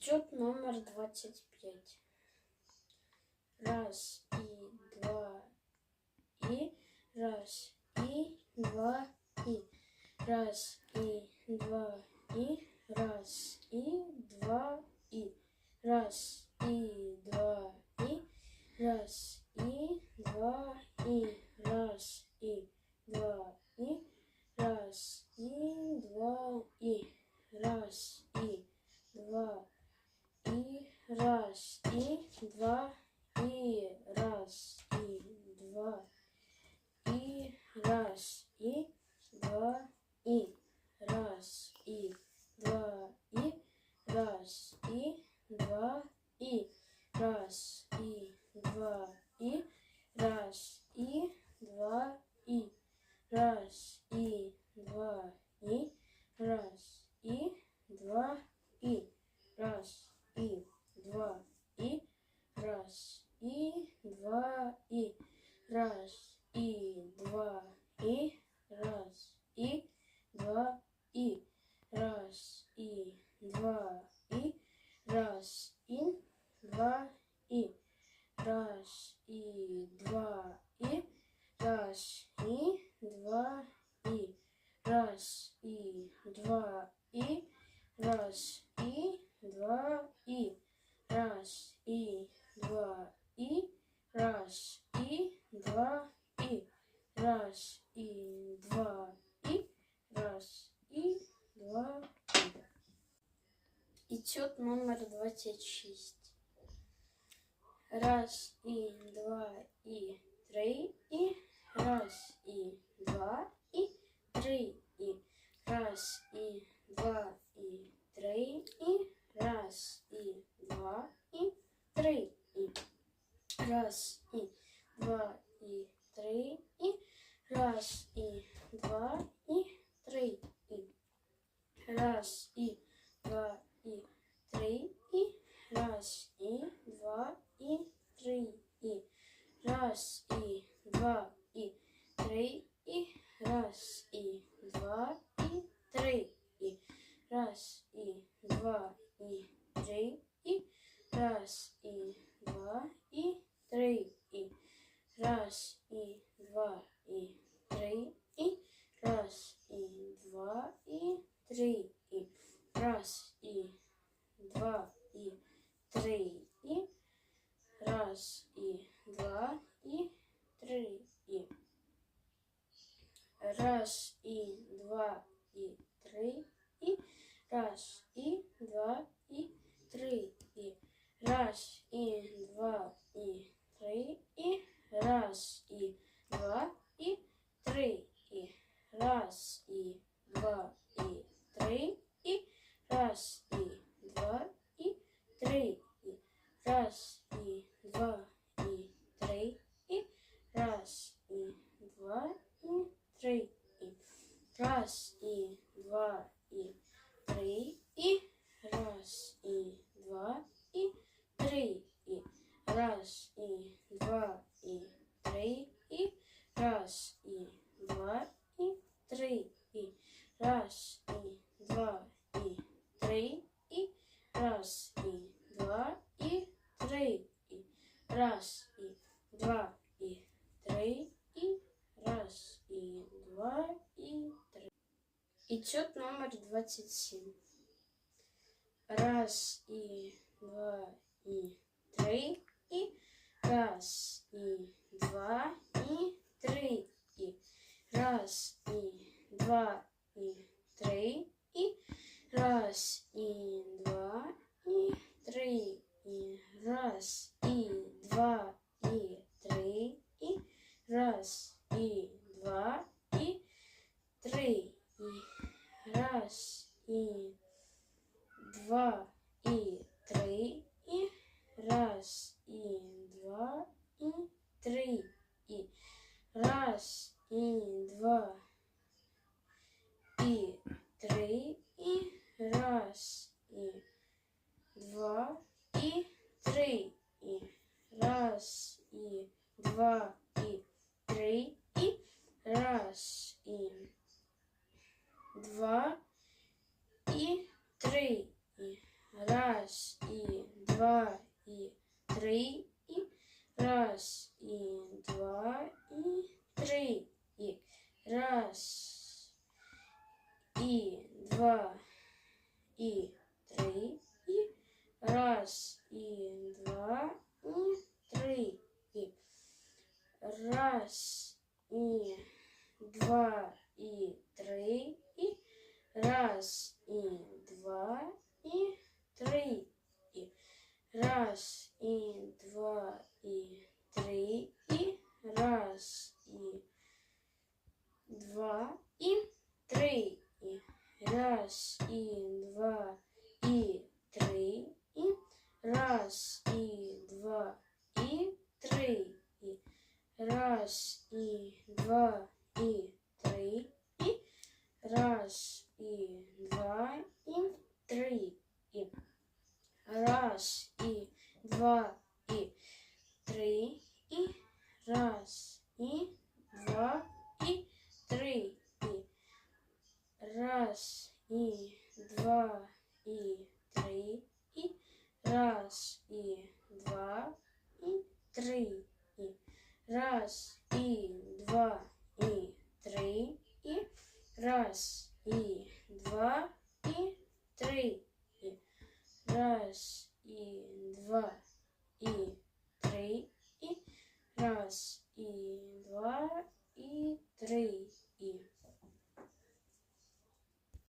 Этюд номер 25. Раз и два и раз и два и раз и два и раз и два и раз и два и раз и два и раз и два и раз раз и два и раз и два и раз и два и раз и два и раз и два и раз и два и раз и два и раз и два и раз и два и раз и два и раз и два и раз и два и раз и два и. Раз и два и. Раз и два и. Раз и два и. Раз счет номер 26. Раз и два и три и раз и два и три и раз и два и три и раз и два и три и раз и два и три и раз и два и три и раз и два и три и раз и два и три и раз и два и три и раз и два и три и раз и два и три и раз и два и три и раз и два и три и раз и два и три и раз и два и три и раз и два и три и раз и два и три и раз и два и три и раз и два и три и раз и два Раз и два и три и раз и два и три и раз и два и три и раз и два и три и раз и два и три и раз и два и три. и Этюд номер двадцать семь. Раз и два и три. Раз и два и три и. Раз и два и три и. Раз и два и три и. Раз и два и три и. Раз и два и три и. Раз и два и раз, и два, и три, и раз, и два, и три, и раз, и два, и три, и раз, и два, и три, и раз, и два, и три, раз, и два, и три, и раз, и два, и три, и раз, и два, и три, и раз, и два, и три, и раз, и два, и три, и раз, и два, и три, и раз, и два, и три, и раз, и два, и три, и раз, и два, и три, и раз, и два, и три, и раз, и два, и три, и раз, и два, и три, и раз, и два, и три, и раз, и два, и три, и раз, и два, и три, и. Раз, и два, и три, и. Раз, и два, и три, и. Раз, и два, и три, и. Раз, и два, и три,